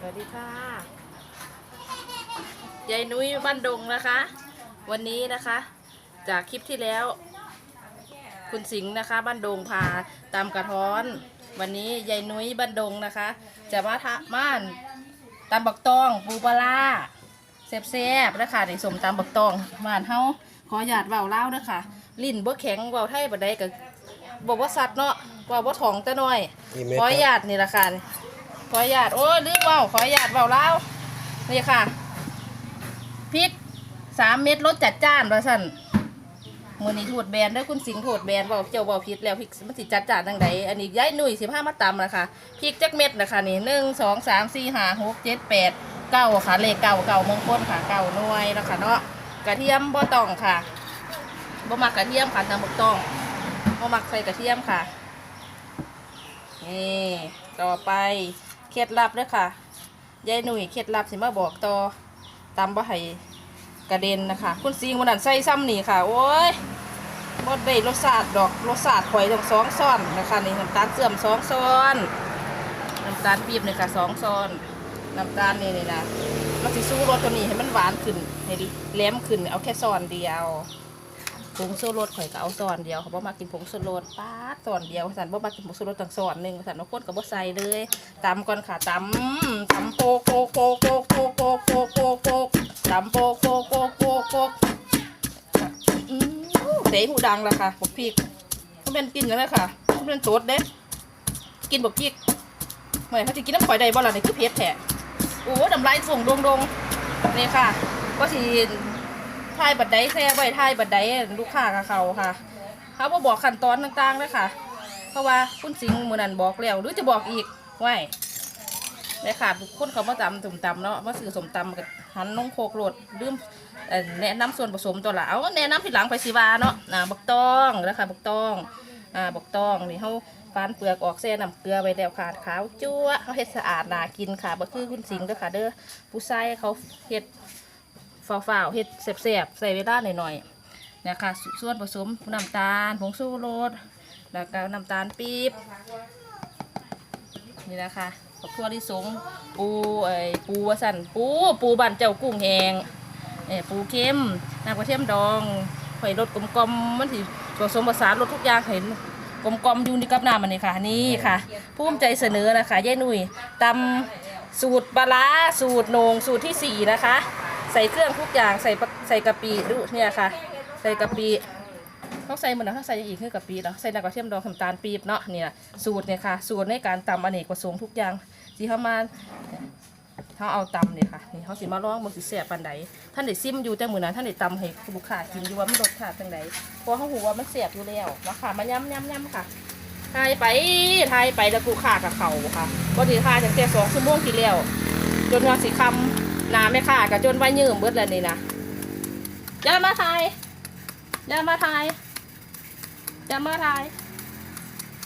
สวัสดีค่ะยายนุ้ยบ้านดงนะคะ วันนี้นะคะ จากคลิปที่แล้ว คุณสิงห์นะคะ บ้านดงพาตามกระท้อน วันนี้ยายนุ้ยบ้านดงนะคะ จะมาทะม่านตามบักตองปูปลาร้าแซ่บๆนะคะในสมตามบักตองบ้านเฮาขอหยาดเบาเล่าวนะคะลิ้นบ่แข็งเบาไทยบ่ได้ก็บอกว่าสัตว์เนาะเว่าบ่ท้องแต่น้อยกี่เม็ดขอครับหยาดนี่ละค่ะนี่ ขอหยาดโอ้ลืมเว่าขอหยาดเบาเล่านี่ค่ะพริกสามเม็ดรสจัดจ้านว่าสั่นมือนี้โทษแบนได้อคุณสิงห์โทษแบนบอกเจ้าบอกผิดแล้วพริกมันสิจัดจ้านดังใดอันนี้ย้ายหนุ่ยสิผ้ามาตำนะคะพริกจักเม็ดนะคะนี่หนึ่งสองสามสี่ห้าหกเจ็ดแปดเก้าค่ะเลขเก้าเก้ามงคลค่ะเก้าหน่วยแล้วค่ะเนาะกระเทียมบ่ต้องค่ะบ่มักกระเทียมค่ะตำบักต้องบ่มักใส่กระเทียมค่ะนี่ต่อไป เคล็ดลับเด้อค่ะยายหนุ่ยเคล็ดลับสิมาบอกต่อตามบ่ให้กระเด็นนะคะ คุณซีงวันนั้นใส่ซ้ำนี่ค่ะ โอ้ยบ่ได้รสชาติดอกรสชาติข่อยต้องสองซ้อนนะคะนี่น้ำตาลเสื่อมสองซ้อนน้ำตาลปี๊บนี่ค่ะสองซ้อนน้ำตาลนี่นี่นะมันสิสู้รสตัวนี้ให้มันหวานขึ้นให้แหลมขึ้นเอาแค่ซ้อนเดียว ผงชูรสข่อยก็เอาซอนเดียวเขาบ่มากินผงชูรสป้าดซอนเดียวสันบ่มากินผงชูรสตั้งซอนหนึ่งสันบางคนก็บ่ใส่เลยตำก่อนค่ะตำตำโปกโปกโปกโปกโปกโปกโปกโปกโปกตำโปกโปกโปกโปกโปกอืมเตะหูดังและค่ะบกพริกเขาเป็นกินแล้วค่ะเขาเป็นโสดเด้กินบกพริกเมื่อเขาจะกินน้ำข่อยใดบ่ล่ะนี่คือเผ็ดแท้โอ้น้ำลายส่งดงดงนี่ค่ะ ก็สิ ทายบัดไดแซ่ไว้ทายบัดไดลูกค้ากับเขาค่ะ เขาบอบอกขั้นตอนต่างๆเลยค่ะ เพราะว่าคุณสิงห์มือนันบอกแล้วหรือจะบอกอีกไว้เลยค่ะทุกคนเขามาตำสมตำเนาะมาซื้อสมตำกับหันลงโคกโรดลืมเอ่อแนะนำส่วนผสมตัวละเอาแนะนำผิดหลังไปสิวาเนาะนะบักตองแล้วค่ะบักตองอ่าบักตองนี่เขาฟานเปลือกออกแซ่น้ำเกลือไว้แล้วค่ะขาวจั่วเขาเฮ็ดสะอาดน่ากินค่ะบ่คือคุณสิงห์ด้อค่ะ เด้อผู้ชายเขาเฮ็ด ฝ้าวๆเฮ็ดแซ่บๆใส่เวลาหน่อยๆนะคะส่วนผสมน้ำตาลผงชูรสแล้วก็น้ำตาลปี๊บนี่นะคะข้าวคั่วลิสงปูไอ้ปูวสันปูปูบันเจ้ากุ้งแหงเอ้ปูเค็มน้ำกระเทียมดองไข่รสกลมๆมันสิผสมผสานรสทุกอย่างเห็นกลมๆอยู่ในกับน้ำมันนี่ค่ะ นี่ค่ะภูมิใจเสนอนะคะยายนุ่ยตำสูตรปลาร้าสูตรโหนงสูตรที่สี่นะคะ ใส่เครื่องทุกอย่างใส่ปะใส่กะปิดูเนี่ยค่ะ ใส่กะปิต้องใส่เหมือนนะต้องใส่อีกคือกะปิเนาะใส่น้ำกระเทียมดองน้ำตาลปี๊บเนาะเนี่ยสูตรเนี่ยค่ะ สูตรในการตำอเนกประสงค์ทุกอย่างที่เขามาเขาเอาตำเนี่ยค่ะนี่เขาสิมาลองมันสิแซ่บปานใดท่านได้ซิมอยู่แต่เหมือนนั้นท่านได้ตำให้ลูกค้ากินอยู่ว่ามันรสชาติจังใดเพราะเขาหูว่ามันแซ่บอยู่แล้วมาค่ะมาย้ำย้ำย้ำค่ะทายไปทายไปแล้วกูขากับเขาค่ะพอดีทายตั้งแต่สองชั่วโมงที่แล้วจนว่าสิคำ นาไม่ขากับจนว่ายืมเบิดแล้วนี่นะอย่ามาทายอย่ามาทายอย่ามาทาย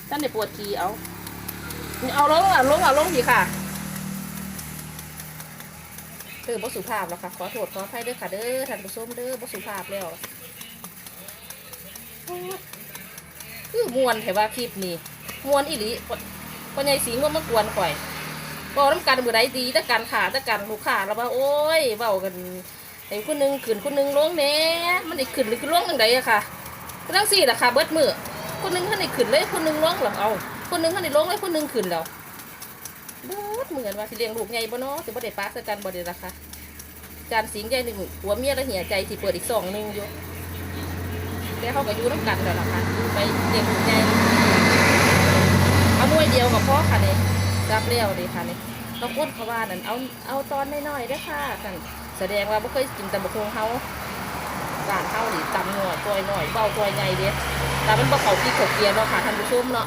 ท่านได้ปวดทีเอาเอาลงอะลงอะลงทีค่ะเออบสุภาพแล้วค่ะ ขอโทษขออภัยด้วยค่ะเด้อท่านผู้ชมเด้อบสุภาพแล้วคือมวนแต่ว่าคลิปนี้มวนอีหลีปัญญาสีง่วงมากวนข่อย บอกน้ำกันมือใดดีแต่การขาแต่การลูกค้าแล้วว่าโอ้ยเบากันไอ้คนนึงขึ้นคนนึงล้วงแน่มันได้ขึ้นหรือขึ้นลงจังไดอะค่ะทั้งสี่ราคาเบิดมือคนนึงท่านได้ขึ้นเลยคนนึงล้วงหรอเอา คนนึงท่านได้ลงเลยคนนึงขึ้นแล้วเบิดเหมือนว่าสิเลี้ยงลูกใหญ่บ่เนาะสิบ่ได้ปากใส่กันบ่ได้ราคาจานสิงใหญ่หนึ่งหัวเมียละเหี่ยใจสิเปิดอีกสองหนึงอยู่แต่เขาก็อยู่น้ำกันแล้วล่ะค่ะไปเลี้ยงลูกใหญ่เอาหน่วยเดียวกับพ่อค่ะเนี่ย รับเลี้ยวเลยค่ะนี่ต้องก้นเขาว่านั่นเอาเอาตอนน้อยๆได้ค่ะกันแสดงว่าบ่เคยกินตำบักหุ่งเฮาการเฮานี่ตำหน่อยตัวน้อยเบาตัวใหญ่เด้แต่มันบ่เข้าพี่เขาเกียร์เนาะค่ะท่านผู้ชมเนาะ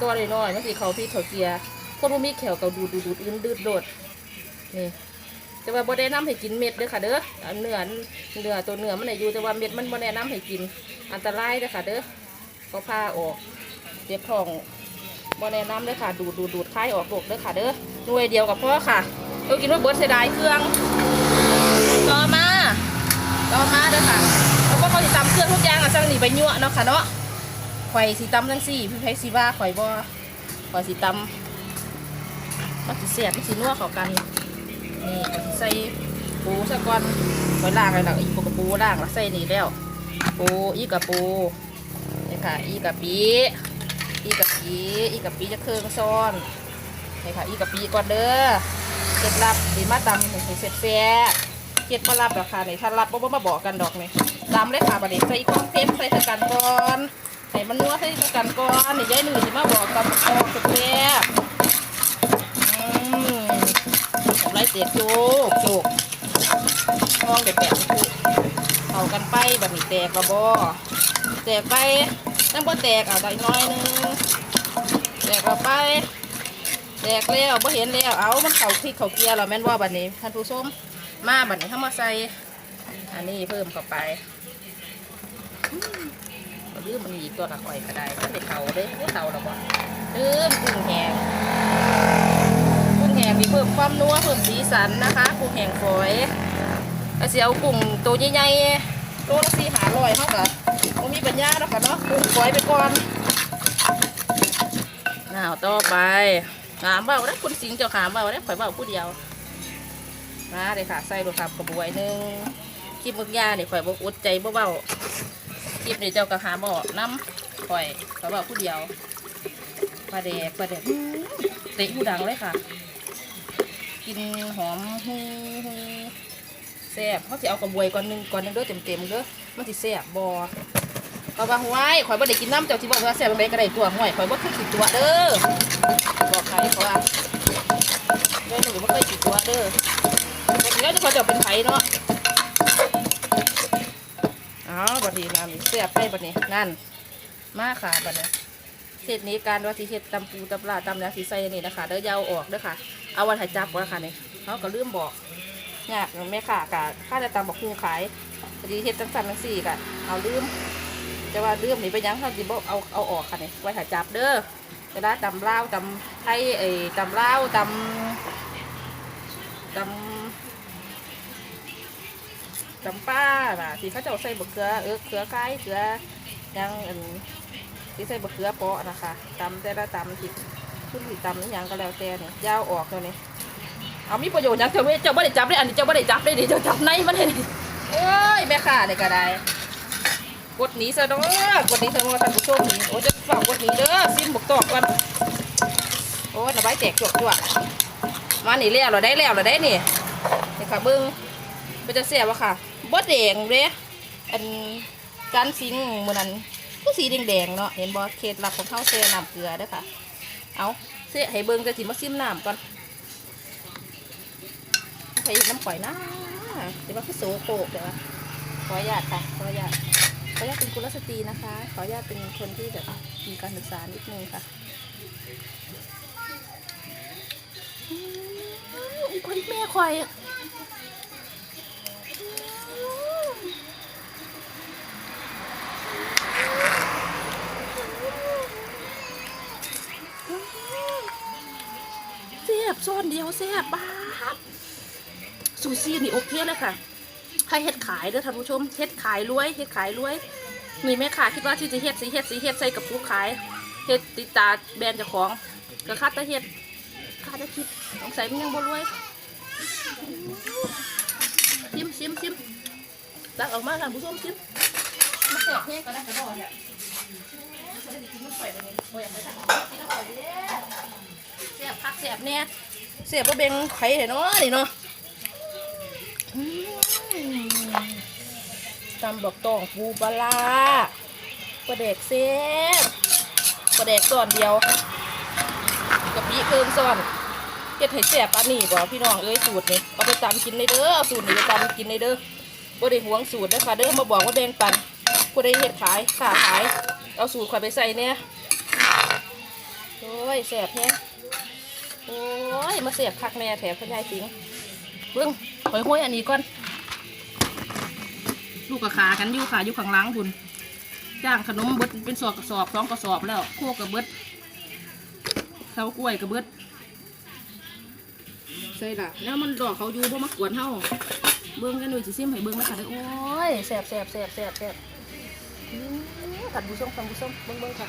ตัวน้อยๆมันสิเข้าพี่เขาเกียร์คนบ่มีแขวก็ดูดูดูดอื่นดืดโดดนี่แต่ว่าบ่ได้นำให้กินเม็ดเด้อค่ะเด้อเนื้อเนื้อตัวเนื้อมันได้อยู่แต่ว่าเม็ดมันบ่แนะนำให้กินอันตรายเด้อค่ะเด้อก็พาออกเจ็บท้อง บ่แนะนำเด้อค่ะ ดูดดูดดูดคายออกโรคเด้อค่ะเด้อหน่วยเดียวกับพ่อค่ะเรากินว่าเบิร์ดเสียดายเครื่องต่อมาต่อมาเด้อค่ะแล้วก็เขาสิตำเครื่องทุกอย่างอะจังนี่ไปยั่วเนาะค่ะเนาะข่อยสิตำจังซี่พี่ไผสิว่าข่อยบ่ข่อยสิตำมันสิแซ่บมันสินัวเข้ากันนี่ใส่ปูซะก่อนไว้ล่างเลยล่ะอีปูกับปูล่างแล้วใส่นี่แล้วปูอีกับปูนี่ค่ะ อีกับปีอีกับปี อีกับปีจะเครื่องซ้อนนี่ค่ะ อีกับปีก่อนเด้อเคล็ดลับดีมาตำให้เสร็จแซ่เคล็ดมาลับดอกค่ะนี่ถ้าลับบ่บ่มาบอกกันดอกนี่ตำเลยค่ะบัดนี้ใส่ก้อนเผ็ดใส่ตะกันก่อนให้มันนัวใส่ตะกันก่อนนี่ยายหนุ่ยสิมาบอกตำออกแซ่อืมทำไรเตียกโจกโจกมองแต่แปะทุกเอากันไปแบบนี้แตกกระบอแตกไป นั่นบ่แตกเอาได้น้อยหนึงแตกเอาไปแตกแล้วบ่เห็นแล้วเอามันเข่าพริกเข่าเกลียร์แล้วแม่นว่าบัดนี้ท่านผู้ชมมาบัดนี้เข้ามาใส่อันนี้เพิ่มเข้าไปอืมบ่ลืมมันอีกตัวละข่อยก็ได้มันได้เข่าเด้บ่เข่าแล้วบ่ลืมกุ้งแหงกุ้งแหงมีเพิ่มความนัวเพิ่มสีสันนะคะกุ้งแหงฝอยเสิเอากุ้งตัวใหญ่ๆ ตัวละสี่หาร้อยเท่ากับมันมีปัญญาแล้วค่ะเนาะกุ้งฝอยไปก่อนอ้าวต่อไปขามเบาได้คุณสิงเจ้าขามเบาได้ข่อยเบาผู้เดียวมาเลยค่ะ ใส่ลูกครับกระบวยหนึ่งคลิปมึกยาเนี่ยข่อยบอกอุดใจเบาคลิปนี่เจ้ากระหามบอกน้ำข่อยข่อยเบาผู้เดียวปลาแดกปลาแดกเตะหูดังเลยค่ะ กินหอมฮูฮู แซ่บเขาสิเอากระบวยก่อนหนึงก่อนหนึงเด้อเต็มๆเด้อมันสิแซ่บบอก็ว่าห้วยข่อยบ่ได้กินน้ำเจ้าที่บอกว่าแซ่บจังไดก็ได้ตัวห้วยข่อยบ่เคยกินตัวเด้อบอกใครเขาว่าเด้อหนูบ่เคยกินตัวเด้อแต่ทีนี้จะเขาจะเป็นไผเนาะอ๋อบัดนี้นั่นแซ่บไปบัดนี้นั่นมาค่ะบัดนี้เฮ็ดนี้การว่าสิเฮ็ดตำปูตำปลาตำแล้วสิใส่นี่นะคะเด้อยาวออกเด้อค่ะ เอาวันถ่ายจับไว้ค่ะนี่เขาก็ลืมบอก ยากแม่ค่ะกะค่าจะตามบอกคูขายพอดีเฮ็ดจังสันจังสี่กะเอาลืมแต่ว่าลืมนี่ไปยังเขาจิบเอาเอาออกค่ะนี่ไว้ถ่ายจับเด้อเวลาตำเล่าตำไทยเอ้ตำเล่าตำตำตำป้าน่ะที่เขาจะใส่บะเขือเออเขือไก่เขือยังอันที่ใส่บะเขือเปาะนะคะตำแต่ละตำที่ขึ้นที่ตำนี่ยังก็แล้วแต่เนี่ยยาวออกเลยนี่ เอามีประโยชน์หยังเจ้าเวเจ้าไม่ได้จับได้อันนี้เจ้าไม่ได้จับได้ดิเจ้าจับในมันเลยเอ้ยแม่ข่าเนี่ยก็ได้กดหนีซะเด้อกดหนีซะเด้อท่านผู้ชมีโอ้จะฝากกดหนีเด้อซิมบุกตอกกันโอ้ยระบายแตกจวกจวกมาหนีแล้วเราได้แล้วเราได้นี่นี่ค่ะเบิ้งเป็จะเสียบวะค่ะบดแดงเด้อันจานซิงเมือนนั้นก็สีแดงๆเนาะเห็นบอสเคล็ดลับของข้าวเสียน้ำเกลือด้อค่ะ เอาเสียให้เบิ้งจะสิมาซิมน้ำก่อน ใส่น้ำข่อยนะเดี๋ยวว่าคือโสโครกเดี๋ยวว่าขออนุญาตค่ะขออนุญาตขออนุญาตเป็นกุลสตรีนะคะ ขออนุญาตเป็นคนที่แบบมีการศึกษานิดนึงค่ะอีกคนแม่ข่อยเสียบซ้อนเดียวเสียบบ้าบ ซูซี่นี่โอเคเลยค่ะให้เฮ็ดขายเด้อท่านผู้ชมเฮ็ดขายรวยเฮ็ดขายรวยมีแม่ค้าคิดว่าที่จะเฮ็ดสิเฮ็ดสิเฮ็ดใส่กับผู้ขายเฮ็ดติดตาแบรนด์เจ้าของก็ค่าต่เฮ็ดคาต่คิดสงสัยมันยังบ่รวยชิมชิมชิมตักออกมาท่านผู้ชมชิมมาแสบแห้งก็ได้ก็ได้เนี่ยเสียบพักเสียบเนี่ยเสียบบ่เบงไข่เนาะนี่เนาะ ตำบอกตองปูปลาปลาเด็กเซฟปลาเด็กส่วนเดียวกะปิเคิงซ่อนเฮ็ดให้แซ่บอันนี้บ่พี่น้องเอ้ยสูตรนี่เอาไปตำกินในเด้อสูตรนี้ไปตำกินในเด้อบ่ได้หวงสูตรเด้อค่ะเด้อมาบอกว่าแบ่งปันผู้ใดเฮ็ดขายค้าขาย เอาสูตรข่อยไปใส่เนี่ยโอ้ยแซ่บแฮะโอ้ยมาแซ่บคักแน่แถมคุณยายสิงเบิ้งหอยห้อยอันนี้ก่อน ลูกกับขากันอยู่ขาอยู่ข้างล้างคุณจ้างขนมเบิดเป็นสอบกระสอบสองกระสอบแล้วโคกกระเบิดเสากล้วยกระเบิดใช่ละแล้วมันดอกเขาอยู่บ่มากวนเท่าเบิ้งกันหน่อยสิซิมให้เบิ้งมาค่ะเด้อโอ้ยแสบแสบแสบแสบแสบขัดบุส้มขัดบุส้มเบิ้งเบิ้งค่ะ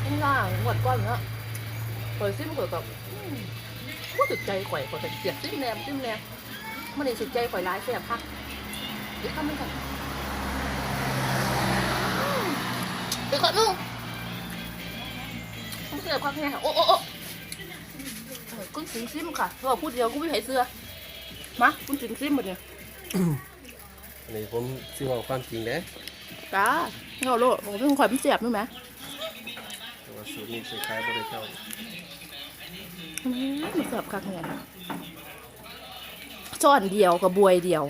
เป็นล่างหมดก้อนเนาะ เปิดซิมเปิดแบบว่าสุดใจข่อยข่อยเป็นเสียบซิมแนมซิมแนมมันนี่สุดใจข่อยร้ายแซ่บคักอีกคำหนึงค่ะอืมอีกคำหนึงมันเสียบคักไงค่ะโอ้โอ้โอ้เออคุณสิงซิมค่ะเราพูดเดียวกูไม่เห็นเสื้อมาคุณสิงซิมหมดเนี่ยอันนี้ผมสิบอกความจริงเด้จ้าเงาโลดผมเป็นข่อยมันเสียบนี่ไหมแต่ว่าสูตรนี้คล้ายๆบ่ได้เจ้าอื มมันเสียบคักเนี่ยช้อนเดียวกับบวยเดียว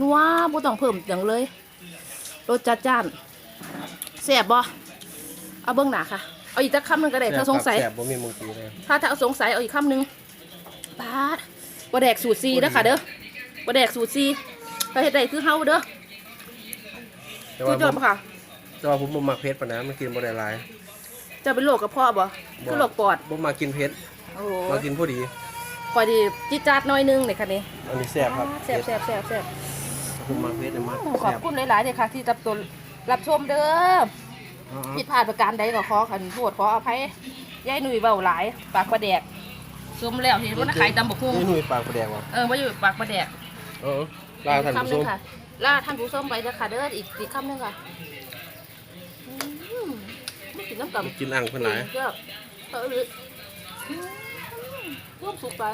นัวบ่ต้องเพิ่มอย่างเลยรสจัดจ้านเสียบบ่เอาเบื้องหน้าค่ะ เอาอีกสักคำหนึ่งก็ได้ถ้าสงสัยแซ่บบ่มีมึงตีเลยถ้าถ้าสงสัยเอาอีกคำหนึ่งปาดบะแดกสูตรซีเด้อค่ะเด้อบะแดกสูตรซีถ้าเฮ็ดได้คือเฮาเด้อแต่คุว่าณผจอมมค่ะ แต่ว่าผมบ่มักเผ็ดปานนั้นมันกินบ่ได้หลายจะเป็นโรคกระเพาะบ่คือโรคปอดบ่มักกินเผ็ด โอ้โหมากินพอดีคอยดีจิตจัดหน้อยหนึงเลยค่ะนี่อันนี้แซ่บครับแซ่บแซ่บแซ่บแซ่บผมมักเผ็ดแต่มักขอบแซ่บคุณหลายๆเลยค่ะ ที่รับตัวรับชมเด้ออ๋อผิดพลาดประการใดก็ขอขันโทษขออภัยยายหนุ่ยเบาหลาย ปากประแดกสมแล้วที่ว่าขายตำบกหุ่งนี่หนุ่ยปากบ่แดงว่ะเออว่าอยู่ปากประแดกเออลาท่านคำผู้หชนึงมค่ะล่าท่านผู้ชมไปเด้อค่ะเด้ออีกอีกคำหนึงค่ะอืมไม่กินน้ำกับกินอ่างเพิ่นหลายเจ้าเออหรืออืม ร่วมสุกไป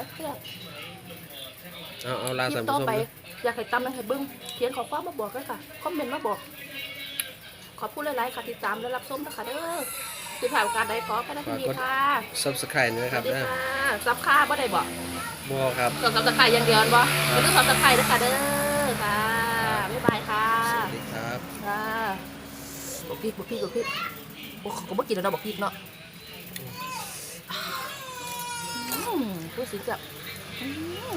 เจ้าเอาเอาลาคลิท่านปต่ผู้อชมไป นะอยากให้ตำให้เบิ้งเขียนขอความมาบอกเลยค่ะ คอมเมนต์มาบอก ขอบคุณหลายๆค่ะที่ตามและรับชมนะคะเด้อที่ผ่านการใดขอแค่นั้นทีค่ะ Subscribe ด้วยสครัวับสดีนะค่ะซับค่าบ่ได้บอกบ่ครับกดซับสไครต์อย่างเดียวบ่อย่าลืมซับสไครต์ด้วยค่ะเด้อค่ะ บ๊ายบายค่ะ สวัสดีครับ ค่ะบอกพริกบอกพริกบอกพริกโอ้เขาก็บ่กินแล้วเนาะบอกพริกเนาะ อืมพูดสิจับอืม